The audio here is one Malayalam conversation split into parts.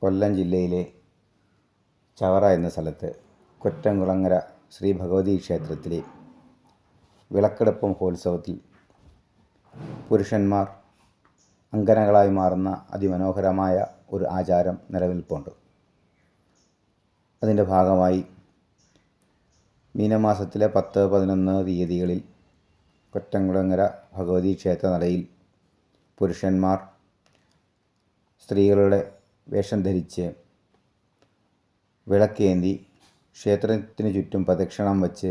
കൊല്ലം ജില്ലയിലെ ചവറ എന്ന സ്ഥലത്ത് കൊറ്റംകുളങ്ങര ശ്രീ ഭഗവതി ക്ഷേത്രത്തിലെ വിളക്കെടുപ്പ് മഹോത്സവത്തിൽ പുരുഷന്മാർ അങ്കനകളായി മാറുന്ന അതിമനോഹരമായ ഒരു ആചാരം നിലനിൽപ്പുണ്ട്. അതിന്റെ ഭാഗമായി മീനമാസത്തിലെ പത്ത് പതിനൊന്ന് തീയതികളിൽ കൊറ്റംകുളങ്ങര ഭഗവതി ക്ഷേത്രനടയിൽ പുരുഷന്മാർ സ്ത്രീകളുടെ വേഷം ധരിച്ച് വിളക്കേന്തി ക്ഷേത്രത്തിന് ചുറ്റും പ്രദക്ഷിണം വച്ച്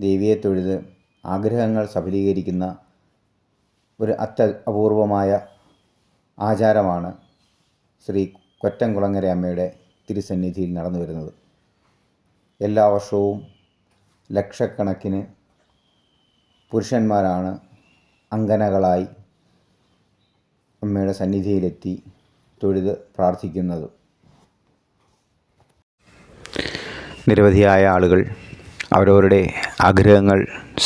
ദേവിയെ തൊഴുത് ആഗ്രഹങ്ങൾ സഫലീകരിക്കുന്ന ഒരു അത്യ അപൂർവമായ ആചാരമാണ് ശ്രീ കൊറ്റംകുളങ്ങര അമ്മയുടെ തിരുസന്നിധിയിൽ നടന്നു വരുന്നത് എല്ലാ വർഷവും ലക്ഷക്കണക്കിന് പുരുഷന്മാരാണ് അങ്കനകളായി അമ്മയുടെ സന്നിധിയിലെത്തി തൊഴുത് പ്രാർത്ഥിക്കുന്നത്. നിരവധിയായ ആളുകൾ അവരവരുടെ ആഗ്രഹങ്ങൾ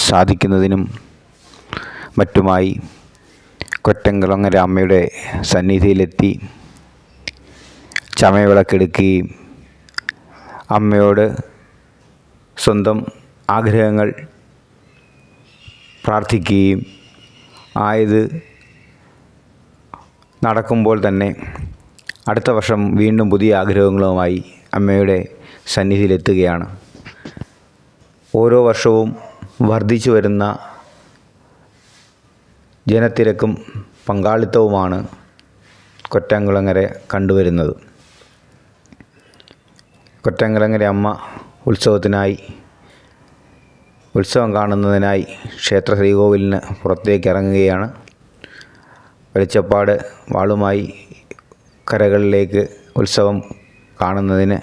സാധിക്കുന്നതിനും മറ്റുമായി കൊറ്റങ്കുളങ്ങര അമ്മയുടെ സന്നിധിയിലെത്തി ചമയവിളക്കെടുക്കുകയും അമ്മയോട് സ്വന്തം ആഗ്രഹങ്ങൾ പ്രാർത്ഥിക്കുകയും ആയത് നടക്കുമ്പോൾ തന്നെ അടുത്ത വർഷം വീണ്ടും പുതിയ ആഗ്രഹങ്ങളുമായി അമ്മയുടെ സന്നിധിയിലെത്തുകയാണ്. ഓരോ വർഷവും വർദ്ധിച്ചു വരുന്ന ജനത്തിരക്കും പങ്കാളിത്തവുമാണ് കൊറ്റാങ്കുളങ്ങര കണ്ടുവരുന്നത്. കൊറ്റാങ്കുളങ്ങര അമ്മ ഉത്സവത്തിനായി ഉത്സവം കാണുന്നതിനായി ക്ഷേത്ര ശ്രീകോവിലിന് പുറത്തേക്ക് ഇറങ്ങുകയാണ്. വെളിച്ചപ്പാട് വാളുമായി കരകളിലേക്ക് ഉത്സവം കാണുന്നതിന്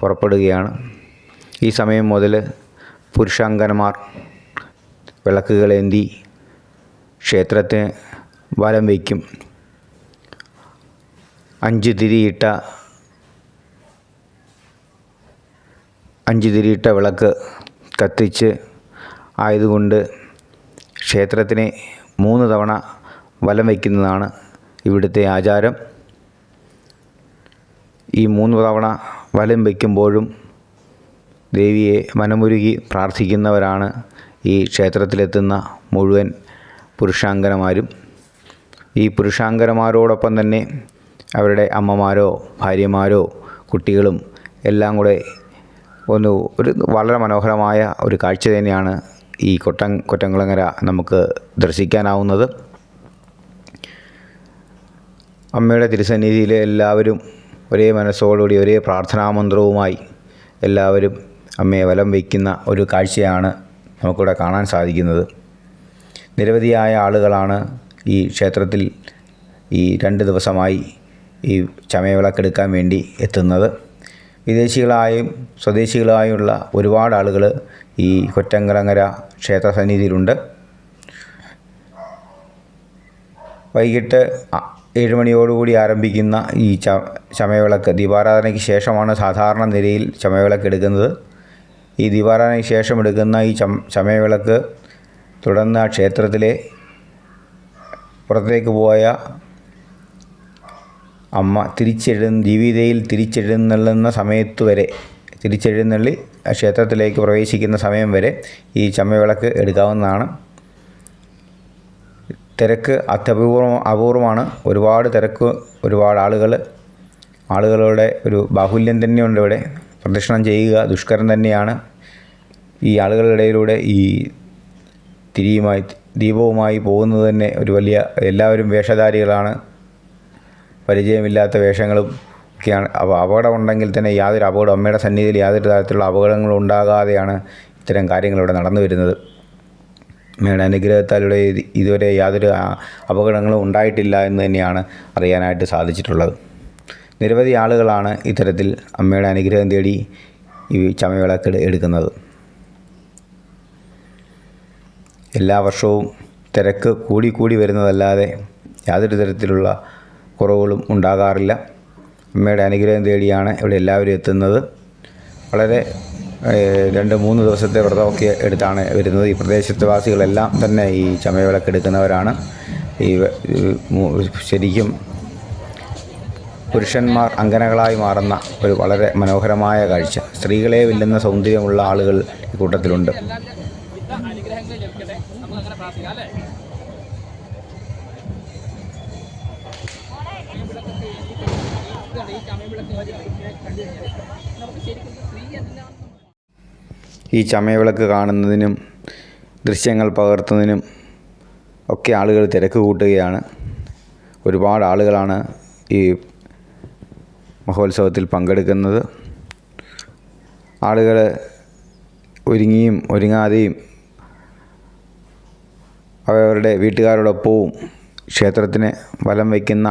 പുറപ്പെടുകയാണ്. ഈ സമയം മുതൽ പുരുഷാങ്കന്മാർ വിളക്കുകളേന്തി ക്ഷേത്രത്തിന് വലം വയ്ക്കും. അഞ്ച് തിരിയിട്ട അഞ്ച് തിരിയിട്ട വിളക്ക് കത്തിച്ച് ആയതുകൊണ്ട് ക്ഷേത്രത്തിനെ മൂന്ന് തവണ വലം വയ്ക്കുന്നതാണ് ഇവിടുത്തെ ആചാരം. ഈ മൂന്ന് തവണ വലം വയ്ക്കുമ്പോഴും ദേവിയെ മനമുരുകി പ്രാർത്ഥിക്കുന്നവരാണ് ഈ ക്ഷേത്രത്തിലെത്തുന്ന മുഴുവൻ പുരുഷാങ്കനമാരും ഈ പുരുഷാങ്കനമാരോടൊപ്പം തന്നെ അവരുടെ അമ്മമാരോ ഭാര്യമാരോ കുട്ടികളും എല്ലാം കൂടെ ഒന്ന് ഒരു വളരെ മനോഹരമായ ഒരു കാഴ്ച തന്നെയാണ് ഈ കൊട്ടം കൊറ്റംകുളങ്ങര നമുക്ക് ദർശിക്കാനാവുന്നത്. അമ്മയുടെ തിരുസന്നിധിയിൽ എല്ലാവരും ഒരേ മനസ്സോടുകൂടി ഒരേ പ്രാർത്ഥനാമന്ത്രവുമായി എല്ലാവരും അമ്മയെ വലം വയ്ക്കുന്ന ഒരു കാഴ്ചയാണ് നമുക്കിവിടെ കാണാൻ സാധിക്കുന്നത്. നിരവധിയായ ആളുകളാണ് ഈ ക്ഷേത്രത്തിൽ ഈ രണ്ട് ദിവസമായി ഈ ചമയവിളക്കെടുക്കാൻ വേണ്ടി എത്തുന്നത്. വിദേശികളായും സ്വദേശികളായുള്ള ഒരുപാട് ആളുകൾ ഈ കൊറ്റങ്കലങ്ങര ക്ഷേത്ര സന്നിധിയിലുണ്ട്. വൈകിട്ട് ഏഴുമണിയോടുകൂടി ഏഴ് മണിയോടുകൂടി ആരംഭിക്കുന്ന ഈ ച ചമയവിളക്ക് ദീപാരാധനയ്ക്ക് ശേഷമാണ് സാധാരണ നിലയിൽ ചമയവിളക്ക് എടുക്കുന്നത്. ഈ ദീപാരാധനയ്ക്ക് ശേഷം എടുക്കുന്ന ഈ ചം ചമയവിളക്ക് തുടർന്ന് ആ ക്ഷേത്രത്തിലെ പുറത്തേക്ക് പോയ അമ്മ തിരിച്ചെഴു ജീവിതയിൽ തിരിച്ചെഴുന്നള്ളുന്ന സമയത്ത് വരെ തിരിച്ചെഴുന്നള്ളി ക്ഷേത്രത്തിലേക്ക് പ്രവേശിക്കുന്ന സമയം വരെ ഈ ചമ്മവിളക്ക് എടുക്കാവുന്നതാണ്. തിരക്ക് അത്യപൂർവം അപൂർവമാണ്. ഒരുപാട് തിരക്ക് ഒരുപാട് ആളുകൾ ആളുകളുടെ ഒരു ബാഹുല്യം തന്നെയുണ്ട് ഇവിടെ. പ്രദക്ഷിണം ചെയ്യുക ദുഷ്കരം തന്നെയാണ്. ഈ ആളുകളുടെ ഇടയിലൂടെ ഈ തിരിയുമായി ദീപവുമായി പോകുന്നത് തന്നെ ഒരു വലിയ എല്ലാവരും വേഷധാരികളാണ്. പരിചയമില്ലാത്ത വേഷങ്ങളും ഒക്കെയാണ്. അപ്പോൾ അപകടമുണ്ടെങ്കിൽ തന്നെ യാതൊരു അപകടം അമ്മയുടെ സന്നിധിയിൽ യാതൊരു തരത്തിലുള്ള അപകടങ്ങളും ഉണ്ടാകാതെയാണ് ഇത്തരം കാര്യങ്ങൾ ഇവിടെ നടന്നു വരുന്നത്. അമ്മയുടെ അനുഗ്രഹത്താലൂടെ ഇതുവരെ യാതൊരു അപകടങ്ങളും ഉണ്ടായിട്ടില്ല എന്ന് തന്നെയാണ് അറിയാനായിട്ട് സാധിച്ചിട്ടുള്ളത്. നിരവധി ആളുകളാണ് ഇത്തരത്തിൽ അമ്മയുടെ അനുഗ്രഹം തേടി ഈ ചമയവിളക്ക് എടു- എടുക്കുന്നത്. എല്ലാ വർഷവും തിരക്ക് കൂടി കൂടി വരുന്നതല്ലാതെ യാതൊരു തരത്തിലുള്ള കുറവുകളും ഉണ്ടാകാറില്ല. അമ്മയുടെ അനുഗ്രഹം തേടിയാണ് ഇവിടെ എല്ലാവരും എത്തുന്നത്. വളരെ രണ്ട് മൂന്ന് ദിവസത്തെ വ്രതമൊക്കെ എടുത്താണ് വരുന്നത്. ഈ പ്രദേശത്തെ വാസികളെല്ലാം തന്നെ ഈ ചമയവിളക്ക് എടുക്കുന്നവരാണ്. ഈ ശരിക്കും പുരുഷന്മാർ അങ്കനകളായി മാറുന്ന ഒരു വളരെ മനോഹരമായ കാഴ്ച. സ്ത്രീകളെ വെല്ലുന്ന സൗന്ദര്യമുള്ള ആളുകൾ ഈ കൂട്ടത്തിലുണ്ട്. അനുഗ്രഹങ്ങൾ ലഭിക്കട്ടെ. നമുക്ക് അങ്ങനെ പ്രാർത്ഥിക്കാം അല്ലേ? ഈ ചമയവിളക്ക് കാണുന്നതിനും ദൃശ്യങ്ങൾ പകർത്തുന്നതിനും ഒക്കെ ആളുകൾ തിരക്ക് കൂട്ടുകയാണ്. ഒരുപാട് ആളുകളാണ് ഈ മഹോത്സവത്തിൽ പങ്കെടുക്കുന്നത്. ആളുകൾ ഒരുങ്ങിയും ഒരുങ്ങാതെയും അവരുടെ വീട്ടുകാരോടൊപ്പവും ക്ഷേത്രത്തിന് വലം വയ്ക്കുന്ന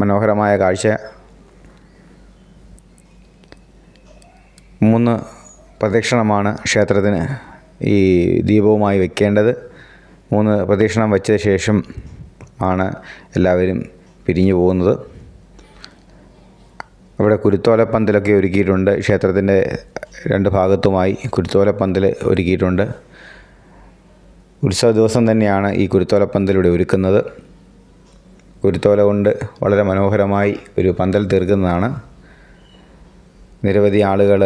മനോഹരമായ കാഴ്ച മൂന്ന് പ്രദക്ഷിണമാണ് ക്ഷേത്രത്തിന് ഈ ദീപവുമായി വെക്കേണ്ടത്. മൂന്ന് പ്രദക്ഷിണം വെച്ച ശേഷം ആണ് എല്ലാവരും പിരിഞ്ഞു പോകുന്നത്. അവിടെ കുരുത്തോലപ്പന്തലൊക്കെ ഒരുക്കിയിട്ടുണ്ട്. ക്ഷേത്രത്തിന്റെ രണ്ട് ഭാഗത്തുമായി കുരുത്തോലപ്പന്തൽ ഒരുക്കിയിട്ടുണ്ട്. ഉത്സവ ദിവസം തന്നെയാണ് ഈ കുരുത്തോലപ്പന്തലിവിടെ ഒരുക്കുന്നത്. കുരുത്തോല കൊണ്ട് വളരെ മനോഹരമായി ഒരു പന്തൽ തീർക്കുന്നതാണ്. നിരവധി ആളുകൾ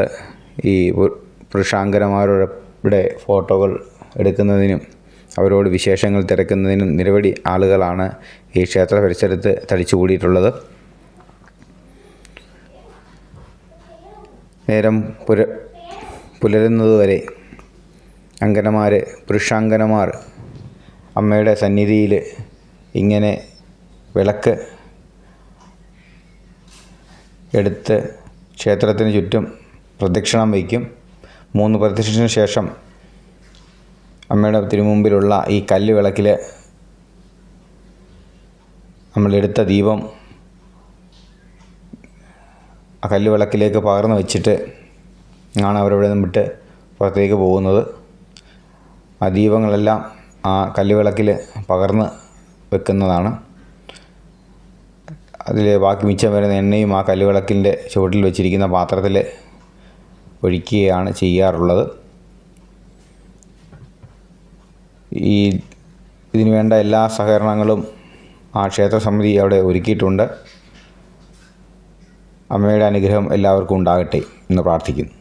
ഈ പു- പുരുഷാങ്കനമാരുടെ ഫോട്ടോകൾ എടുക്കുന്നതിനും അവരോട് വിശേഷങ്ങൾ തിരക്കുന്നതിനും നിരവധി ആളുകളാണ് ഈ ക്ഷേത്ര പരിസരത്ത് തടിച്ചുകൂടിയിട്ടുള്ളത്. നേരം പുര പുലരുന്നതുവരെ അങ്കനമാർ പുരുഷാങ്കനമാർ അമ്മയുടെ സന്നിധിയിൽ ഇങ്ങനെ വിളക്ക് എടുത്ത് ക്ഷേത്രത്തിന് ചുറ്റും പ്രദക്ഷിണം വയ്ക്കും. മൂന്ന് പ്രദക്ഷിണത്തിന് ശേഷം അമ്മയുടെ തിരുമുമ്പിലുള്ള ഈ കല്ല് വിളക്കിൽ നമ്മളെടുത്ത ദീപം ആ കല്ല് വിളക്കിലേക്ക് പകർന്നു വെച്ചിട്ട് ആണ് അവരവിടെ നിന്ന് വിട്ട് പുറത്തേക്ക് പോകുന്നത്. ആ ദീപങ്ങളെല്ലാം ആ കല്ല് വിളക്കിൽ പകർന്ന് വെക്കുന്നതാണ്. അതിൽ ബാക്കി മിച്ചം വരുന്ന എണ്ണയും ആ കല്ലുവിളക്കിന്റെ ചുവട്ടിൽ വെച്ചിരിക്കുന്ന പാത്രത്തിൽ ഒഴിക്കുകയാണ് ചെയ്യാറുള്ളത്. ഈ ഇതിന് വേണ്ട എല്ലാ സഹകരണങ്ങളും ആ ക്ഷേത്ര സമിതി അവിടെ ഒരുക്കിയിട്ടുണ്ട്. അമ്മയുടെ അനുഗ്രഹം എല്ലാവർക്കും ഉണ്ടാകട്ടെ എന്ന് പ്രാർത്ഥിക്കുന്നു.